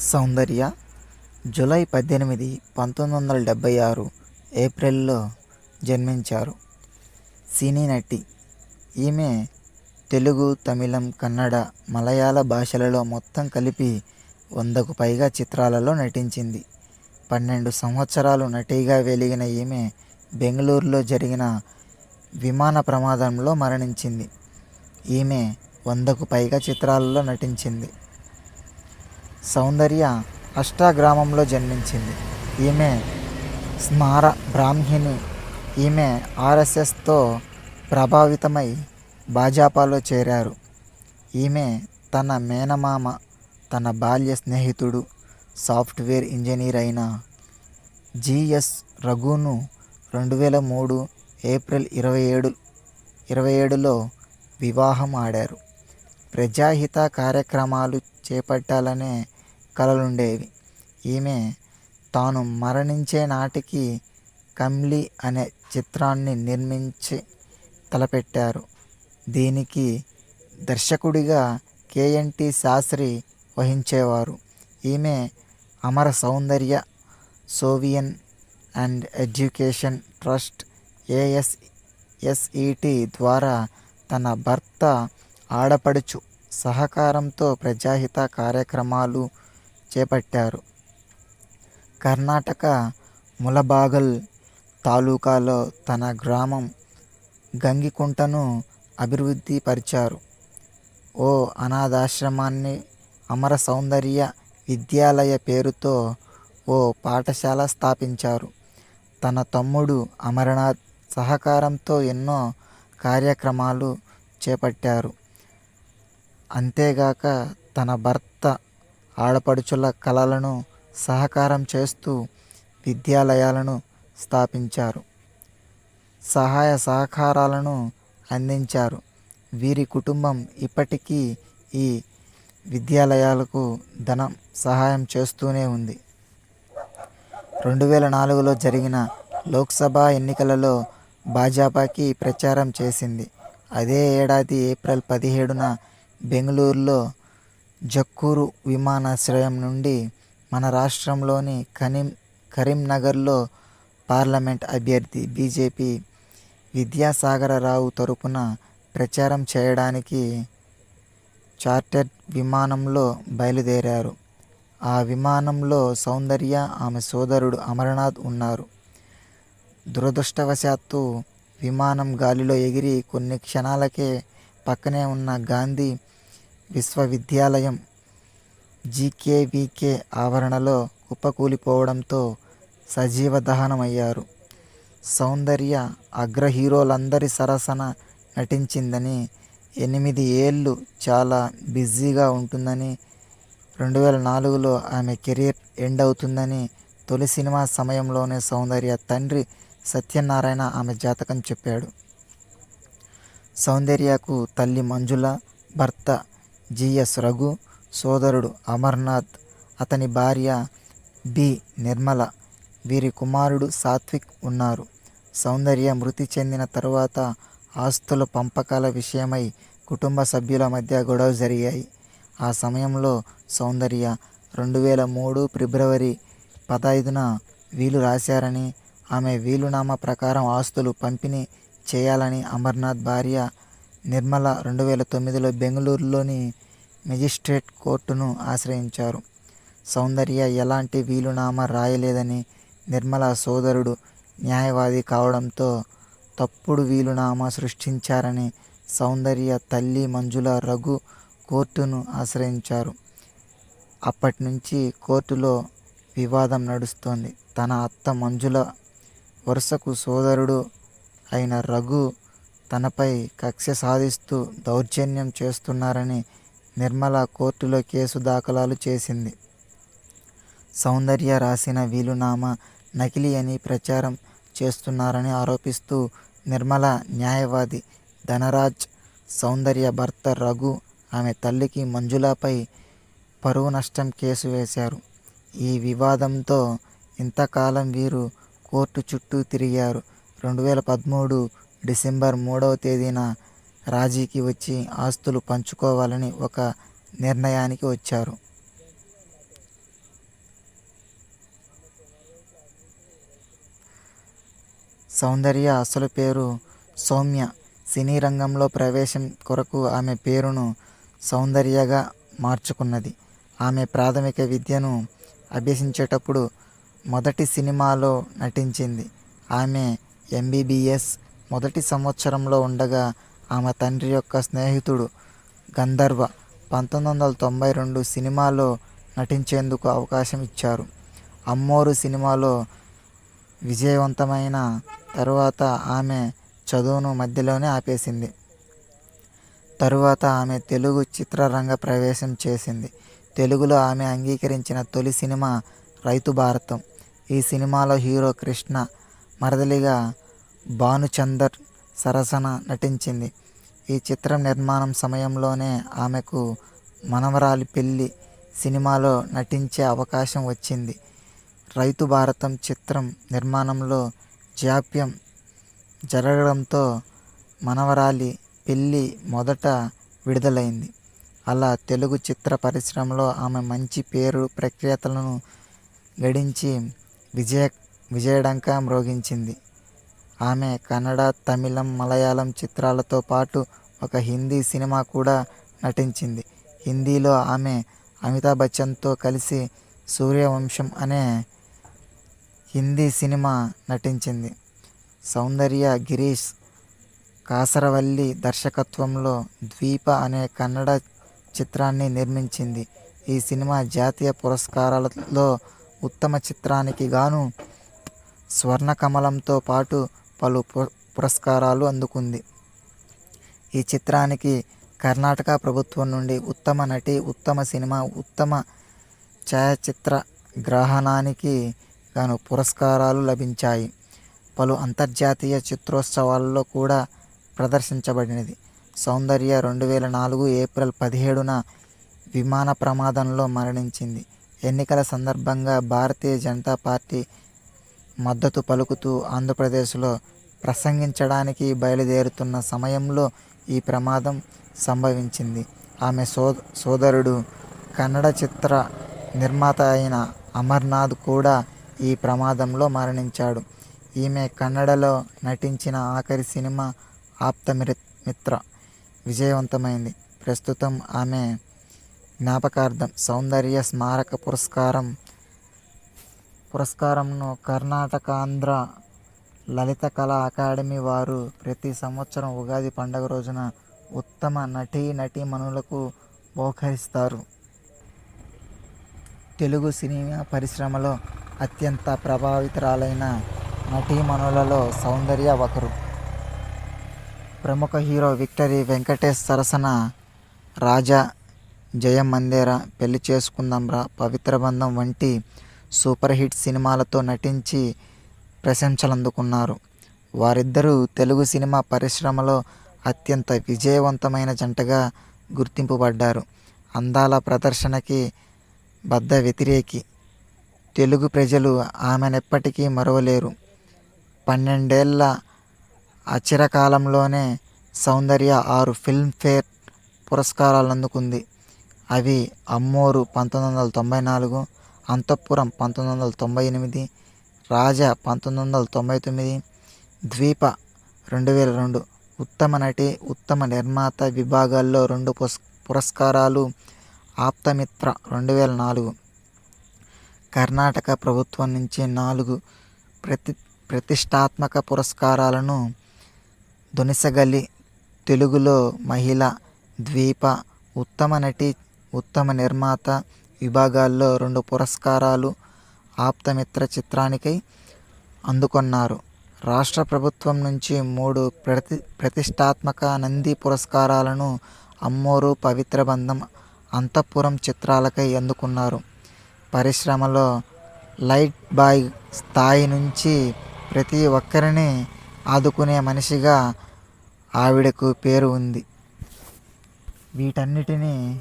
సౌందర్య July పద్దెనిమిది పంతొమ్మిది వందల డెబ్భై ఆరు ఏప్రిల్లో జన్మించారు. సినీ నటి. ఈమె తెలుగు తమిళం కన్నడ మలయాళ భాషలలో మొత్తం కలిపి వందకు పైగా చిత్రాలలో నటించింది. పన్నెండు సంవత్సరాలు నటిగా వెలిగిన ఈమె బెంగళూరులో జరిగిన విమాన ప్రమాదంలో మరణించింది. ఈమె వందకు పైగా చిత్రాలలో నటించింది. సౌందర్య అష్టాగ్రామంలో జన్మించింది. ఈమె స్మార బ్రాహ్మిణి. ఈమె ఆర్ఎస్ఎస్తో ప్రభావితమై భాజపాలో చేరారు. ఈమె తన మేనమామ తన బాల్య స్నేహితుడు సాఫ్ట్వేర్ ఇంజనీర్ అయిన జిఎస్ రఘును రెండు వేల మూడు ఏప్రిల్ ఇరవై ఏడు ఇరవై ఏడులో వివాహం ఆడారు. ప్రజాహిత కార్యక్రమాలు చేపట్టాలనే కలలుండేవి. ఈమె తాను మరణించే నాటికి కమ్లీ అనే చిత్రాన్ని నిర్మించి తలపెట్టారు. దీనికి దర్శకుడిగా కేఎన్టి శాస్త్రి వహించేవారు. ఈమె Amara Soundarya social and education trust ASSET ద్వారా తన భర్త ఆడపడుచు సహకారంతో ప్రజాహిత కార్యక్రమాలు చేపట్టారు. కర్ణాటక ములబాగల్ తాలూకాలో తన గ్రామం గంగికుంటను అభివృద్ధి పరిచారు ఓ అనాథాశ్రమాన్ని అమర సౌందర్య విద్యాలయ పేరుతో ఓ పాఠశాల స్థాపించారు. తన తమ్ముడు అమరనాథ్ సహకారంతో ఎన్నో కార్యక్రమాలు చేపట్టారు. అంతేగాక తన భర్త ఆడపడుచుల కళలను సహకారం చేస్తూ విద్యాలయాలను స్థాపించారు. సహాయ సహకారాలను అందించారు. వీరి కుటుంబం ఇప్పటికీ ఈ విద్యాలయాలకు ధనం సహాయం చేస్తూనే ఉంది. రెండు వేల నాలుగులో జరిగిన లోక్సభ ఎన్నికలలో భాజపాకి ప్రచారం చేసింది. అదే ఏడాది ఏప్రిల్ పదిహేడున బెంగళూరులో జక్కూరు విమానాశ్రయం నుండి మన రాష్ట్రంలోని కరీం కరీంనగర్లో పార్లమెంట్ అభ్యర్థి బీజేపీ విద్యాసాగరరావు తరపున ప్రచారం చేయడానికి చార్టర్డ్ విమానంలో బయలుదేరారు. ఆ విమానంలో సౌందర్య ఆమె సోదరుడు అమరనాథ్ ఉన్నారు. దురదృష్టవశాత్తు విమానం గాలిలో ఎగిరి కొన్ని క్షణాలకే పక్కనే ఉన్న గాంధీ విశ్వవిద్యాలయం జీకేవీకే ఆవరణలో కుప్పకూలిపోవడంతో సజీవ దహనమయ్యారు సౌందర్య అగ్ర హీరోలందరి సరసన నటించిందని ఎనిమిది ఏళ్ళు చాలా బిజీగా ఉంటుందని రెండు వేల నాలుగులో ఆమె కెరీర్ ఎండ్ అవుతుందని తొలి సినిమా సమయంలోనే సౌందర్య తండ్రి సత్యనారాయణ ఆమె జాతకం చెప్పాడు. సౌందర్యకు తల్లి మంజుల భర్త జిఎస్ రఘు సోదరుడు అమర్నాథ్ అతని భార్య బి. నిర్మల. వీరి కుమారుడు సాత్విక్ ఉన్నారు. సౌందర్య మృతి చెందిన తరువాత ఆస్తుల పంపకాల విషయమై కుటుంబ సభ్యుల మధ్య గొడవ జరిగాయి. ఆ సమయంలో సౌందర్య రెండు వేల మూడు ఫిబ్రవరి పదహైదున వీలు రాశారని ఆమె వీలునామా ప్రకారం ఆస్తులు పంపిణీ చేయాలని అమర్నాథ్ భార్య నిర్మల రెండు వేల తొమ్మిదిలో బెంగళూరులోని మెజిస్ట్రేట్ కోర్టును ఆశ్రయించారు. సౌందర్య ఎలాంటి వీలునామా రాయలేదని నిర్మల సోదరుడు న్యాయవాది కావడంతో తప్పుడు వీలునామా సృష్టించారని సౌందర్య తల్లి మంజుల రఘు కోర్టును ఆశ్రయించారు. అప్పటి నుంచి కోర్టులో వివాదం నడుస్తోంది. తన అత్త మంజుల వరుసకు సోదరుడు అయిన రఘు తనపై కక్ష సాధిస్తూ దౌర్జన్యం చేస్తున్నారని నిర్మల కోర్టులో కేసు దాఖలాలు చేసింది. సౌందర్య రాసిన వీలునామా నకిలీ అని ప్రచారం చేస్తున్నారని ఆరోపిస్తూ నిర్మల న్యాయవాది ధనరాజ్ సౌందర్య భర్త రఘు ఆమె తల్లికి మంజులపై పరువు నష్టం కేసు వేశారు. ఈ వివాదంతో ఇంతకాలం వీరు కోర్టు చుట్టూ తిరిగారు. రెండు వేల పదమూడు డిసెంబర్ మూడవ తేదీన రాజీకి వచ్చి ఆస్తులు పంచుకోవాలని ఒక నిర్ణయానికి వచ్చారు. సౌందర్య అసలు పేరు సౌమ్య. సినీ రంగంలో ప్రవేశం కొరకు ఆమె పేరును సౌందర్యగా మార్చుకున్నది. ఆమె ప్రాథమిక విద్యను అభ్యసించేటప్పుడు మొదటి సినిమాలో నటించింది. ఆమె ఎంబీబీఎస్ మొదటి సంవత్సరంలో ఉండగా ఆమె తండ్రి యొక్క స్నేహితుడు గంధర్వ పంతొమ్మిది వందల తొంభై రెండు సినిమాలో నటించేందుకు అవకాశం ఇచ్చారు. అమ్మోరు సినిమాలో విజయవంతమైన తరువాత ఆమె చదువును మధ్యలోనే ఆపేసింది. తరువాత ఆమె తెలుగు చిత్రరంగ ప్రవేశం చేసింది. తెలుగులో ఆమె అంగీకరించిన తొలి సినిమా రైతు భారతం. ఈ సినిమాలో హీరో కృష్ణ మరదలిగా భానుచందర్ సరసన నటించింది. ఈ చిత్రం నిర్మాణం సమయంలోనే ఆమెకు మనవరాలి పెళ్ళి సినిమాలో నటించే అవకాశం వచ్చింది. రైతు భారతం చిత్రం నిర్మాణంలో జాప్యం జరగడంతో మనవరాలి పెళ్ళి మొదట విడుదలైంది. అలా తెలుగు చిత్ర పరిశ్రమలో ఆమె మంచి పేరు ప్రఖ్యాతలను గడించి విజయ విజయడంకా మ్రోగించింది. ఆమె కన్నడ తమిళం మలయాళం చిత్రాలతో పాటు ఒక హిందీ సినిమా కూడా నటించింది. హిందీలో ఆమె అమితాబ్ బచ్చన్తో కలిసి సూర్యవంశం అనే హిందీ సినిమా నటించింది. సౌందర్య గిరీష్ కాసరవల్లి దర్శకత్వంలో ద్వీప అనే కన్నడ చిత్రాన్ని నిర్మించింది. ఈ సినిమా జాతీయ పురస్కారాలలో ఉత్తమ చిత్రానికి గాను స్వర్ణకమలంతో పాటు పలు పు- పురస్కారాలు అందుకుంది. ఈ చిత్రానికి కర్ణాటక ప్రభుత్వం నుండి ఉత్తమ నటి ఉత్తమ సినిమా ఉత్తమ ఛాయాచిత్ర గ్రహణానికి గాను పురస్కారాలు లభించాయి. పలు అంతర్జాతీయ చిత్రోత్సవాల్లో కూడా ప్రదర్శించబడినది. సౌందర్య రెండు వేల నాలుగు ఏప్రిల్ పదిహేడున విమాన ప్రమాదంలో మరణించింది. ఎన్నికల సందర్భంగా భారతీయ జనతా పార్టీ మద్దతు పలుకుతూ ఆంధ్రప్రదేశ్లో ప్రసంగించడానికి బయలుదేరుతున్న సమయంలో ఈ ప్రమాదం సంభవించింది. ఆమె సో సోదరుడు కన్నడ చిత్ర నిర్మాత అయిన అమర్నాథ్ కూడా ఈ ప్రమాదంలో మరణించాడు. ఈమె కన్నడలో నటించిన ఆఖరి సినిమా ఆప్తమిత్ర మిత్ర విజయవంతమైంది. ప్రస్తుతం ఆమె జ్ఞాపకార్థం సౌందర్య స్మారక పురస్కారం పురస్కారంను కర్ణాటకాంధ్ర లలిత కళా అకాడమీ వారు ప్రతి సంవత్సరం ఉగాది పండుగ రోజున ఉత్తమ నటీ నటీమణులకు బహుకరిస్తారు. తెలుగు సినిమా పరిశ్రమలో అత్యంత ప్రభావితురాలైన నటీమణులలో సౌందర్య ఒకరు. ప్రముఖ హీరో విక్టరీ వెంకటేష్ సరసన రాజా జయం మందేరా పెళ్ళి చేసుకుందాంరా పవిత్ర బంధం వంటి సూపర్ హిట్ సినిమాలతో నటించి ప్రశంసలు అందుకున్నారు వారిద్దరూ తెలుగు సినిమా పరిశ్రమలో అత్యంత విజయవంతమైన జంటగా గుర్తింపబడ్డారు. అందాల ప్రదర్శనకి బద్ద వ్యతిరేకి. తెలుగు ప్రజలు ఆమెనెప్పటికీ మరవలేరు. పన్నెండేళ్ళ అచిరకాలంలోనే సౌందర్య ఆరు ఫిల్మ్ఫేర్ పురస్కారాలు అందుకుంది అవి అమ్మోరు పంతొమ్మిది వందల తొంభై నాలుగు అంతఃపురం పంతొమ్మిది వందల తొంభై ఎనిమిది రాజా పంతొమ్మిది వందల తొంభై తొమ్మిది ద్వీప రెండు వేల రెండు ఉత్తమ నటి ఉత్తమ నిర్మాత విభాగాల్లో రెండు పురస్కారాలు ఆప్తమిత్ర రెండు వేల నాలుగు. కర్ణాటక ప్రభుత్వం నుంచి నాలుగు ప్రతి ప్రతిష్టాత్మక పురస్కారాలను దొనిసగలి తెలుగులో మహిళ ద్వీప ఉత్తమ నటి ఉత్తమ నిర్మాత విభాగాల్లో రెండు పురస్కారాలు ఆప్తమిత్ర చిత్రానికై అందుకున్నారు. రాష్ట్ర ప్రభుత్వం నుంచి మూడు ప్రతి ప్రతిష్టాత్మక నంది పురస్కారాలను అమ్మోరు పవిత్ర బంధం అంతఃపురం చిత్రాలకై అందుకున్నారు. పరిశ్రమలో లైట్ బాయ్ స్థాయి నుంచి ప్రతి ఒక్కరిని ఆదుకునే మనిషిగా ఆవిడకు పేరు ఉంది. వీటన్నిటినీ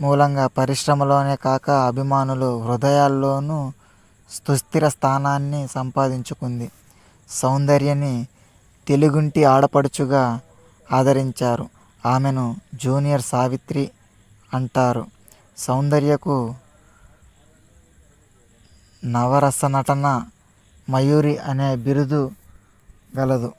మూలంగా పరిశ్రమలోనే కాక అభిమానులు హృదయాల్లోనూ సుస్థిర స్థానాన్ని సంపాదించుకుంది. సౌందర్యని తెలుగుంటి ఆడపడుచుగా ఆదరించారు. ఆమెను జూనియర్ సావిత్రి అంటారు. సౌందర్యకు నవరస నటన మయూరి అనే బిరుదు గలదు.